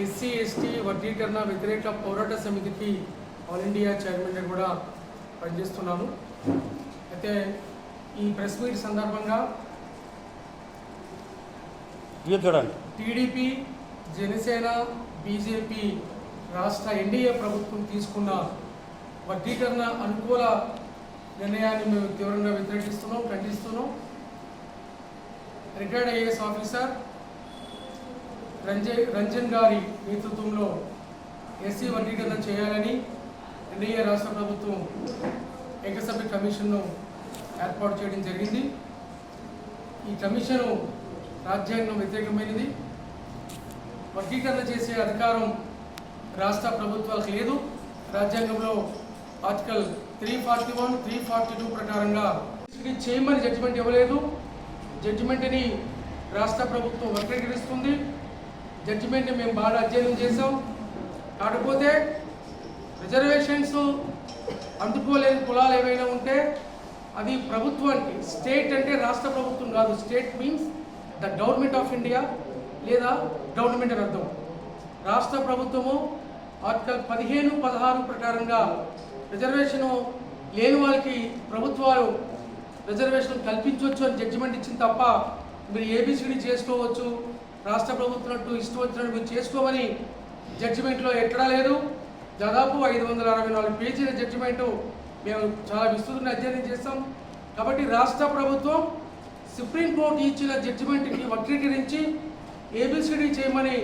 SC ST వర్గీకరణ వ్యతిరేక పోరాట సమితికి ఆల్ ఇండియా చైర్మన్గా కూడా పనిచేస్తున్నాను. అయితే ఈ ప్రెస్ మీట్ సందర్భంగా చూడండి. టీడీపీ జనసేన బీజేపీ రాష్ట్ర ఎన్డీఏ ప్రభుత్వం తీసుకున్న వర్గీకరణ అనుకూల నిర్ణయాన్ని మేము తీవ్రంగా వ్యతిరేకిస్తున్నాం ఖండిస్తున్నాం. Retired IAS officer Ranjan Ranjan గారి నేతృత్వంలో ఎస్సీ వర్గీకరణ చేయాలని ఎన్డీఏ రాష్ట్ర ప్రభుత్వం ఏకసభ్య కమిషన్ను ఏర్పాటు చేయడం జరిగింది. ఈ కమిషను రాజ్యాంగం వ్యతిరేకమైనది. వర్గీకరణ చేసే అధికారం రాష్ట్ర ప్రభుత్వాలకు లేదు. రాజ్యాంగంలో article three forty one three forty two ప్రకారంగా ఇది చేయమని జడ్జిమెంట్ ఇవ్వలేదు. జడ్జిమెంట్ని రాష్ట్ర ప్రభుత్వం వక్రీకరిస్తుంది. జడ్జిమెంట్ని మేము బాగా అధ్యయనం చేసాం కాకపోతే రిజర్వేషన్స్ అందుకోలేని కులాలు ఏవైనా ఉంటే అది ప్రభుత్వానికి స్టేట్ అంటే రాష్ట్ర ప్రభుత్వం కాదు state means the government of India లేదా గవర్నమెంట్ అని అర్థం. రాష్ట్ర ప్రభుత్వము ఆర్టికల్ పదిహేను పదహారు ప్రకారంగా రిజర్వేషను లేని వాళ్ళకి ప్రభుత్వాలు రిజర్వేషన్ కల్పించవచ్చు అని జడ్జిమెంట్ ఇచ్చింది తప్ప మీరు ఏబిసిడి చేసుకోవచ్చు రాష్ట్ర ప్రభుత్వం అంటూ ఇష్టం వచ్చినట్టు చేసుకోమని జడ్జిమెంట్లో ఎక్కడా లేదు. దాదాపు ఐదు వందల అరవై నాలుగు పేజీల జడ్జిమెంటు మేము చాలా విస్తృతంగా అధ్యయనం చేస్తాం. కాబట్టి రాష్ట్ర ప్రభుత్వం సుప్రీంకోర్టు ఇచ్చిన జడ్జిమెంట్కి వక్రీకరించి ఏబిసిడి చేయమని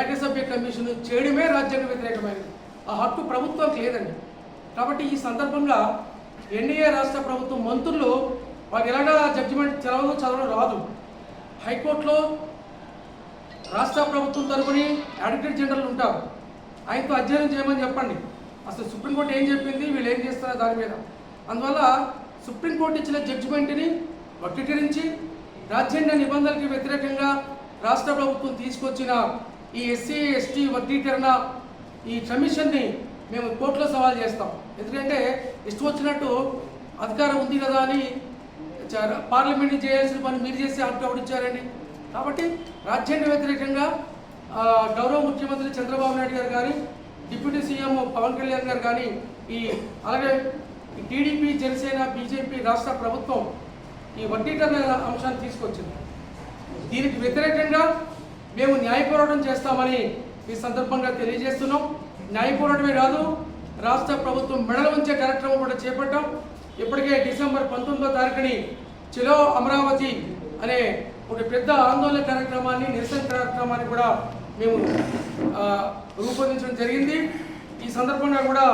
ఏకసభ్య కమిషన్ చేయడమే రాజ్యాంగ వ్యతిరేకమైనది. ఆ హక్కు ప్రభుత్వానికి లేదండి. కాబట్టి ఈ సందర్భంగా ఎన్డీఏ రాష్ట్ర ప్రభుత్వం మంత్రులు వారు ఎలాగా జడ్జిమెంట్ చదవదు చదవడం రాదు. హైకోర్టులో రాష్ట్ర ప్రభుత్వం తరపుని అడ్వకేట్ జనరల్ ఉంటారు. ఆయనతో అధ్యయనం చేయమని చెప్పండి. అసలు సుప్రీంకోర్టు ఏం చెప్పింది? వీళ్ళు ఏం చేస్తారో దాని మీద. అందువల్ల సుప్రీంకోర్టు ఇచ్చిన జడ్జిమెంట్ని వక్రీకరించి రాజ్యాంగ నిబంధనలకు వ్యతిరేకంగా రాష్ట్ర ప్రభుత్వం తీసుకొచ్చిన ఈ ఎస్సీ ఎస్టీ వర్గీకరణ ఈ కమిషన్ని మేము కోర్టులో సవాల్ చేస్తాం. ఎందుకంటే ఇష్టం వచ్చినట్టు అధికారం ఉంది కదా అని పార్లమెంట్ చేయాల్సిన పని మీరు చేసి హక్కు ఇచ్చారండి. కాబట్టి రాజ్యాంగ వ్యతిరేకంగా గౌరవ ముఖ్యమంత్రి చంద్రబాబు నాయుడు గారు కానీ డిప్యూటీ సీఎం పవన్ కళ్యాణ్ గారు కానీ ఈ అలాగే టీడీపీ జనసేన బీజేపీ రాష్ట్ర ప్రభుత్వం ఈ వర్గీకరణ అంశాన్ని తీసుకొచ్చింది. దీనికి వ్యతిరేకంగా మేము న్యాయ పోరాటం చేస్తామని ఈ సందర్భంగా తెలియజేస్తున్నాం. న్యాయ పోరాటమే కాదు రాష్ట్ర ప్రభుత్వం మెడలు ఉంచే కార్యక్రమం కూడా చేపట్టాం. ఇప్పటికే డిసెంబర్ పంతొమ్మిదో తారీఖుని చిలో అమరావతి అనే ఒక పెద్ద ఆందోళన కార్యక్రమాన్ని నిరసన కార్యక్రమాన్ని కూడా మేము రూపొందించడం జరిగింది. ఈ సందర్భంగా కూడా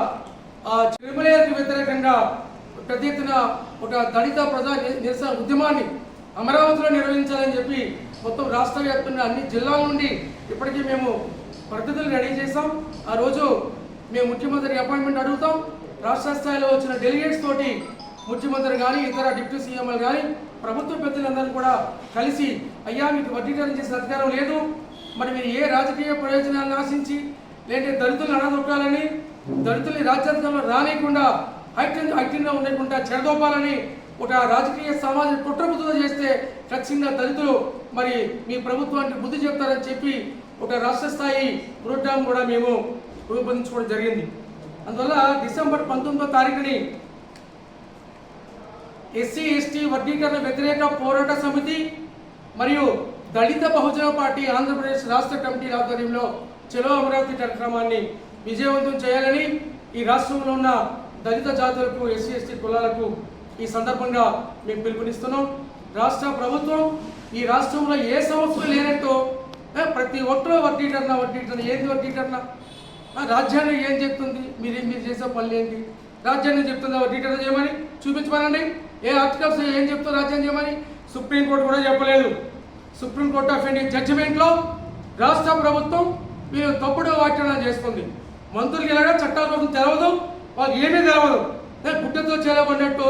ఆ చిరుమలకి వ్యతిరేకంగా పెద్ద ఎత్తున ఒక దళిత ప్రజా నిరసన ఉద్యమాన్ని అమరావతిలో నిర్వహించాలని చెప్పి మొత్తం రాష్ట్ర వ్యాప్తంగా అన్ని జిల్లాల నుండి ఇప్పటికీ మేము పద్ధతులు రెడీ చేసాం ఆ రోజు మేము ముఖ్యమంత్రి అపాయింట్మెంట్ అడుగుతాం. రాష్ట్ర స్థాయిలో వచ్చిన డెలిగేట్స్ తోటి ముఖ్యమంత్రి కానీ ఇతర డిప్యూటీ సీఎంలు కానీ ప్రభుత్వ పెద్దలందరూ కూడా కలిసి అయ్యా మీకు వర్గీకరణ చేసే అధికారం లేదు. మరి మీరు ఏ రాజకీయ ప్రయోజనాలను ఆశించి లేదంటే దళితులను అణదొక్కాలని దళితుల్ని రాజ్యాంగంలో రానియకుండా ఐక్యం ఐక్యంగా ఉండకుండా చెడదోపాలని ఒక రాజకీయ సమాజం కుట్రబుద్ధితో చేస్తే ఖచ్చితంగా దళితులు మరి మీ ప్రభుత్వానికి బుద్ధి చెప్తారని చెప్పి ఒక రాష్ట్ర స్థాయి ప్రోగ్రాం కూడా మేము రూపొందించుకోవడం జరిగింది. అందువల్ల డిసెంబర్ పంతొమ్మిదో తారీఖుని ఎస్సీ ఎస్టీ వర్గీకరణ వ్యతిరేక పోరాట సమితి మరియు దళిత బహుజన పార్టీ ఆంధ్రప్రదేశ్ రాష్ట్ర కమిటీ ఆధ్వర్యంలో చెలో అమరావతి కార్యక్రమాన్ని విజయవంతం చేయాలని ఈ రాష్ట్రంలో ఉన్న దళిత జాతులకు ఎస్సీ ఎస్టీ కులాలకు ఈ సందర్భంగా మేము పిలుపునిస్తున్నాం. రాష్ట్ర ప్రభుత్వం ఈ రాష్ట్రంలో ఏ సమస్య లేనట్టు ప్రతి ఒక్కరూ వర్గీకరణ వర్గీకరణ ఏంది వర్గీకరణ? రాజ్యాంగం ఏం చెప్తుంది? మీరు మీరు చేసే పనులు ఏంటి? రాజ్యాంగం చెప్తుందా వర్గీకరణ చేయమని? చూపించమనండి. ఏ ఆర్టికల్స్ ఏం చెప్తారు రాజ్యాంగం చేయమని సుప్రీంకోర్టు కూడా చెప్పలేదు. సుప్రీంకోర్టు ఆఫ్ ఇండియా జడ్జిమెంట్లో రాష్ట్ర ప్రభుత్వం మీరు తప్పుడు వ్యాఖ్యానం చేస్తుంది. మంత్రులకి ఎలాగా చట్టాల కోసం తెలవదు వాళ్ళకి ఏమీ తెలవదు. ఏ, గుడ్డతో చేయబడినట్టు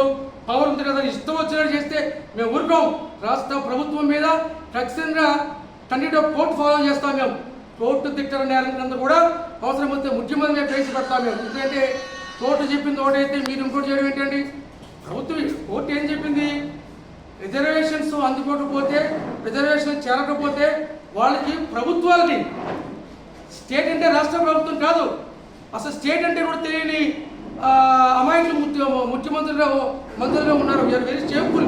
పవర్ ఉంది కదా ఇష్టం వచ్చినట్టు చేస్తే మేము ఊరుకోం. రాష్ట్ర ప్రభుత్వం మీద ఖచ్చితంగా కంటిన్యూ కోర్టు ఫాలో చేస్తాం మేము. కోర్టు దిట్టర నేరం కింద కూడా అవసరమైతే ముఖ్యమంత్రి మీద కేసు పెడతాం మేము. ఎందుకంటే కోర్టు చెప్పింది ఒకటైతే మీరు ఇంకోటి చేయడం ఏంటండి? ప్రభుత్వం కోర్టు ఏం చెప్పింది? రిజర్వేషన్స్ అందుకోకపోతే రిజర్వేషన్ చేరకపోతే వాళ్ళకి ప్రభుత్వాలకి స్టేట్ అంటే రాష్ట్ర ప్రభుత్వం కాదు అసలు స్టేట్ అంటే కూడా తెలియని అమాయకులు ముఖ్యమంత్రులు మంత్రులుగా ఉన్నారు. వెరీ స్టేబుల్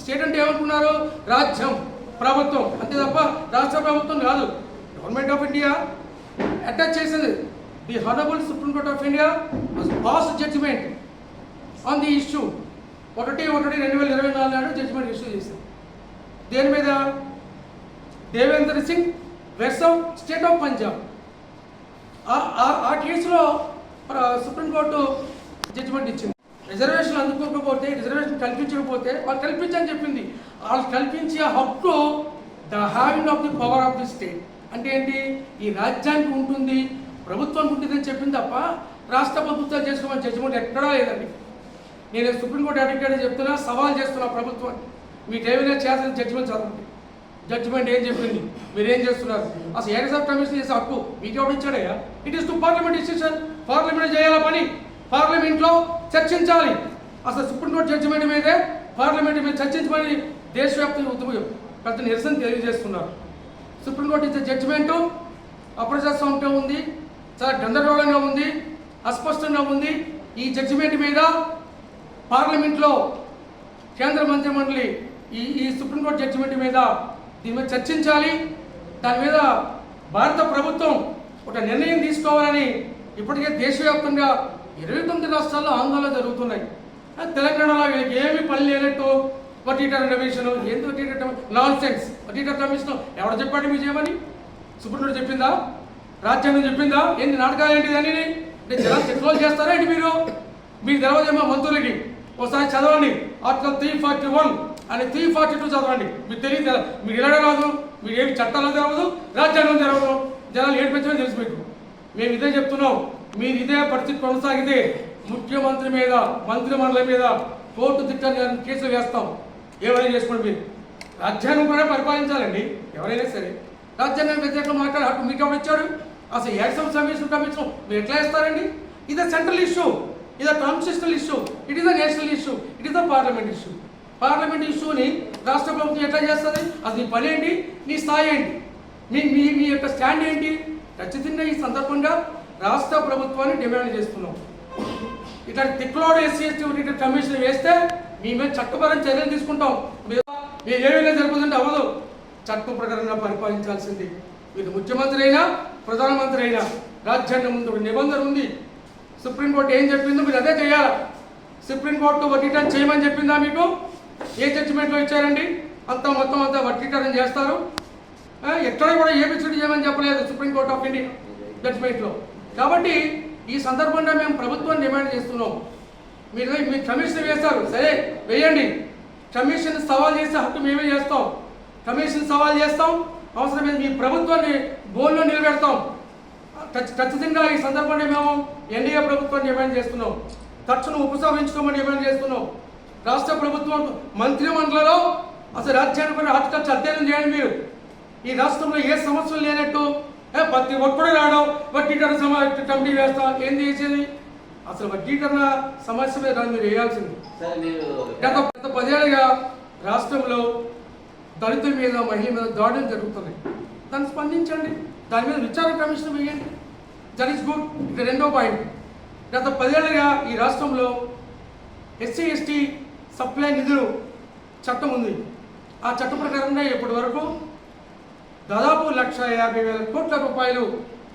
స్టేట్ అంటే ఏమనుకున్నారు? రాజ్యం ప్రభుత్వం. అంతే తప్ప రాష్ట్ర ప్రభుత్వం కాదు. గవర్నమెంట్ ఆఫ్ ఇండియా అటాచ్ చేసింది. The honourable Supreme Court of India pass judgement on the issue ఒకటి ఒకటి రెండు వేల ఇరవై నాలుగు నాడు జడ్జిమెంట్ ఇష్యూ చేశారు. దేని మీద? Devendra Singh versus state of Punjab ఆ- ఆ- కేసులో సుప్రీంకోర్టు జడ్జిమెంట్ ఇచ్చింది. రిజర్వేషన్ అందుకోకపోతే రిజర్వేషన్ కల్పించకపోతే వాళ్ళు కల్పించని చెప్పింది. వాళ్ళు కల్పించే హక్కు the having of the power of the state అంటే ఏంటి? ఈ రాజ్యానికి ఉంటుంది ప్రభుత్వానికి ఉంటుందని చెప్పింది తప్ప రాష్ట్ర ప్రభుత్వాలు చేసుకోమని జడ్జిమెంట్ ఎక్కడా లేదండి. నేను సుప్రీంకోర్టు అడ్వకేట్ చెప్తున్నా సవాల్ చేస్తున్నా ప్రభుత్వాన్ని మీకు ఏమైనా చేసిన జడ్జిమెంట్ చదవండి. జడ్జిమెంట్ ఏం చెప్పింది? మీరు ఏం చేస్తున్నారు? అసలు ఏక సబ్ కమిషన్ చేసే హక్కు? మీకు ఎవరు ఇచ్చాడయ్యా it is to parliament decision parliament చేయాల పని? పార్లమెంట్లో చర్చించాలి. అసలు సుప్రీంకోర్టు జడ్జిమెంట్ మీదే పార్లమెంట్ మీద చర్చించమని దేశవ్యాప్తంగా ఉద్యమం పెద్ద నిరసన తెలియజేస్తున్నారు. సుప్రీంకోర్టు ఇచ్చే జడ్జిమెంటు అప్రజాస్వామ్యంగా ఉంది. చాలా గందరగోళంగా ఉంది. అస్పష్టంగా ఉంది. ఈ జడ్జిమెంట్ మీద పార్లమెంట్లో కేంద్ర మంత్రి మండలి ఈ ఈ సుప్రీంకోర్టు జడ్జిమెంట్ మీద దీని మీద చర్చించాలి. దాని మీద భారత ప్రభుత్వం ఒక నిర్ణయం తీసుకోవాలని ఇప్పటికే దేశవ్యాప్తంగా ఇరవై తొమ్మిది రాష్ట్రాల్లో ఆందోళన జరుగుతున్నాయి. తెలంగాణలో వీళ్ళకి ఏమీ పని లేనట్టు వటీటర్ కమిషన్ ఏంది వటీటర్ నాన్ సెన్స్ వటీటర్ కమిషన్ ఎవడ చెప్పాడు మీ చేయమని? సుప్రీంకోర్టు చెప్పిందా? రాజ్యాంగం చెప్పిందా? ఏంది నాటకాలు ఏంటి అని నేను జనాలు చేస్తారా ఏంటి మీరు? మీకు తెలవదేమో మంత్రులకి. ఒకసారి చదవండి. ఆర్టికల్ త్రీ ఫార్టీ వన్ అని త్రీ ఫార్టీ టూ చదవండి. మీకు తెలియదు మీరు ఇలా రాదు. మీరు ఏమి చట్టాలు తెరవదు రాజ్యాంగం తెరవదు జనాలు ఏడిపించమని తెలుసు మీకు. మేము ఇదే చెప్తున్నాం. మీరు ఇదే పరిస్థితి కొనసాగితే ముఖ్యమంత్రి మీద మంత్రి మండలి మీద కోర్టు తిట్టాన్ని కేసులు వేస్తాం. ఏమైనా చేసుకోండి మీరు. రాజ్యాంగం కూడా పరిపాలించాలండి. ఎవరైనా సరే. రాజ్యాంగం వ్యతిరేకంగా మాట్లాడే హక్కు మీకు ఎవరు ఇచ్చాడు అసలు యాక్షన్ కమిషన్ కమిషన్ మీరు ఎట్లా ఇస్తారండి ఇదే సెంట్రల్ ఇష్యూ. ఇది constitutional issue it is a national issue it is a parliament issue parliament ఇష్యూని రాష్ట్ర ప్రభుత్వం ఎట్లా చేస్తుంది? అది నీ పని ఏంటి? నీ స్థాయి ఏంటి? మీ మీ మీ యొక్క స్టాండ్ ఏంటి? ఖచ్చితంగా ఈ సందర్భంగా రాష్ట్ర ప్రభుత్వాన్ని డిమాండ్ చేస్తున్నాం. ఇట్లా తిక్కులోడు ఎస్సీ ఎస్టీ కమిషన్ వేస్తే మీ మీద చట్టపరం చర్యలు తీసుకుంటాం. మీరు ఏ విధంగా జరుగుతుందంటే అవ్వదు. చట్టం ప్రకారంగా పరిపాలించాల్సింది. మీరు ముఖ్యమంత్రి అయినా ప్రధానమంత్రి అయినా రాజ్యాంగం ముందు నిబంధన ఉంది. సుప్రీంకోర్టు ఏం చెప్పిందో మీరు అదే చేయాలి. సుప్రీంకోర్టు వడ్డీటన్ చేయమని చెప్పిందా మీకు? ఏ జడ్జిమెంట్లో ఇచ్చారండి? అంతా మొత్తం అంతా వడ్డీటన్ చేస్తారు. ఎక్కడ కూడా ఏబిసిడి చేయమని చెప్పలేదు సుప్రీంకోర్టు ఆఫ్ ఇండియా జడ్జిమెంట్లో కాబట్టి ఈ సందర్భంగా మేము ప్రభుత్వాన్ని డిమాండ్ చేస్తున్నాం. మీరు మీరు కమిషన్ వేస్తారు సరే వేయండి. కమిషన్ సవాల్ చేసే హక్కు మేమే చేస్తాం. కమిషన్ సవాల్ చేస్తాం. అవసరమైతే మీ ప్రభుత్వాన్ని బోన్లో నిలబెడతాం. ఖచ్చితంగా ఈ సందర్భంగా మేము ఎన్డీఏ ప్రభుత్వాన్ని డిమాండ్ చేస్తున్నాం. తక్షణం ఉపసంహరించుకోమని డిమాండ్ చేస్తున్నాం. రాష్ట్ర ప్రభుత్వం మంత్రి మండలిలో అసలు రాజ్యాంగపరమైన ఆర్టికల్స్ అధ్యయనం చేయండి మీరు. ఈ రాష్ట్రంలో ఏ సమస్యలు లేనట్టు ఏ ప్రతి ఒక్కడు రావడం వడ్డీకరణ సమా కమిటీ వేస్తాం ఏంది చేసేది? అసలు వడ్డీకరణ సమస్య మీద మీరు వేయాల్సింది. గత గత పదేళ్ళుగా రాష్ట్రంలో దళితుల మీద మహిళల మీద దాడులు జరుగుతున్నాయి. దాన్ని స్పందించండి. దాని మీద విచారణ కమిషన్ వేయండి. దట్ ఈస్ గుడ్ ఇక రెండో పాయింట్ గత పదేళ్ళుగా ఈ రాష్ట్రంలో ఎస్సీ ఎస్టీ సప్లై నిధులు చట్టం ఉంది. ఆ చట్ట ప్రకారంగా ఇప్పటి వరకు దాదాపు లక్ష యాభై వేల కోట్ల రూపాయలు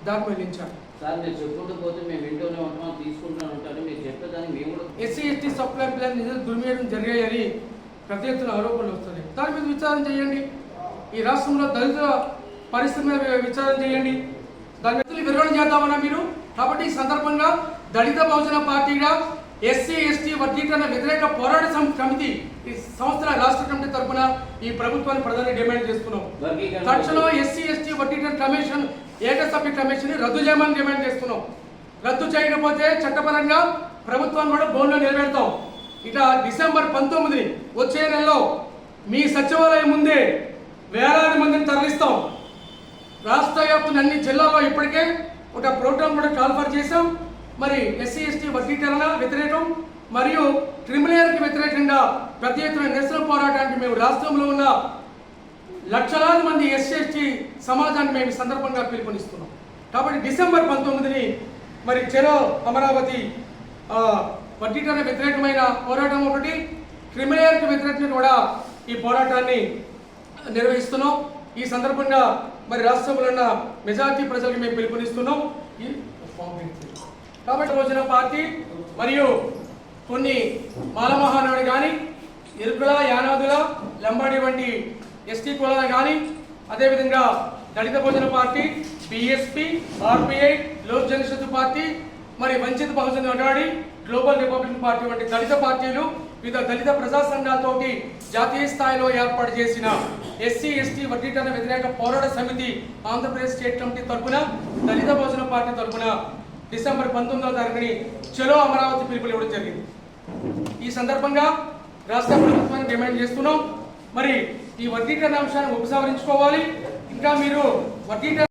దాన్ని మళ్ళించారు. సార్ మీరు చెప్పుకుంటూ పోతే మేము వింటూనే ఉంటాం తీసుకుంటూనే ఉంటాను మీరు చెప్పేదాన్ని మేము కూడా ఎస్సీ ఎస్టీ సప్లై ప్లాన్ నిధులు దుర్వినియోగం జరిగాయని పెద్ద ఎత్తున ఆరోపణలు వస్తున్నాయి. దాని మీద విచారణ చేయండి. ఈ రాష్ట్రంలో దళితుల పరిస్థితి మీద విచారణ చేయండి. దాని మీద వివరణ చేద్దామన్నా మీరు? కాబట్టి ఈ సందర్భంగా దళిత బహుజన పార్టీగా ఎస్సీ ఎస్టీ వర్గీకరణ వ్యతిరేక పోరాట సమితి ఈ సంస్థల రాష్ట్ర కమిటీ తరపున ఈ ప్రభుత్వాన్ని ప్రధాని డిమాండ్ చేస్తున్నాం. తక్షణం ఎస్సీ ఎస్టీ వర్గీకరణ కమిషన్ ఏకసభ్య కమిషన్ రద్దు చేయమని డిమాండ్ చేస్తున్నాం. రద్దు చేయకపోతే చట్టపరంగా ప్రభుత్వాన్ని కూడా బోన్లో నిలబెడతాం. ఇక డిసెంబర్ పంతొమ్మిది వచ్చే నెలలో మీ సచివాలయం ముందే వేలాది మందిని తరలిస్తాం. రాష్ట్ర వ్యాప్తంగా అన్ని జిల్లాల్లో ఇప్పటికే ఒక ప్రోగ్రామ్ కూడా కాల్ఫర్ చేశాం. మరి ఎస్సీ ఎస్టీ వర్గీకరణ వ్యతిరేకం మరియు క్రిమినల్కి వ్యతిరేకంగా అదేవిధంగా ప్రతి ఎత్తున నిరసన పోరాటానికి మేము రాష్ట్రంలో ఉన్న లక్షలాది మంది ఎస్సీ ఎస్టీ సమాజాన్ని మేము సందర్భంగా పిలుపునిస్తున్నాం. కాబట్టి డిసెంబర్ పంతొమ్మిదిని మరి చెరో అమరావతి వర్గీకరణ వ్యతిరేకమైన పోరాటం ఒకటి క్రిమినల్కి వ్యతిరేకంగా కూడా ఈ పోరాటాన్ని నిర్వహిస్తున్నాం. ఈ సందర్భంగా మరి రాష్ట్రంలో ఉన్న మెజార్టీ ప్రజలకు మేము పిలుపునిస్తున్నాం. కాబట్టి రోజున పార్టీ మరియు కొన్ని మాలమహానాడు కానీ ఇరుకుల యానాదుల లంబాడి వంటి ఎస్టీ కులాల కానీ అదేవిధంగా దళిత భోజన party BSP RPI Lok Janshakti Party మరి Vanchit Bahujan Aghadi Global Republic Party వంటి దళిత పార్టీలు వివిధ దళిత ప్రజా సంఘాలతోటి జాతీయ స్థాయిలో ఏర్పాటు చేసిన ఎస్సీ ఎస్టీ వర్గీకరణ వ్యతిరేక పోరాట సమితి ఆంధ్రప్రదేశ్ స్టేట్ కమిటీ తరఫున దళిత భోజన పార్టీ తరఫున డిసెంబర్ పంతొమ్మిదవ తారీఖుని చలో అమరావతి పిలుపులు ఇవ్వడం జరిగింది. ఈ సందర్భంగా రాష్ట్ర ప్రభుత్వాన్ని డిమాండ్ చేస్తున్నాం. మరి ఈ వర్గీకరణ అంశాన్ని ఉపసంహరించుకోవాలి. ఇంకా మీరు వర్గీకరణ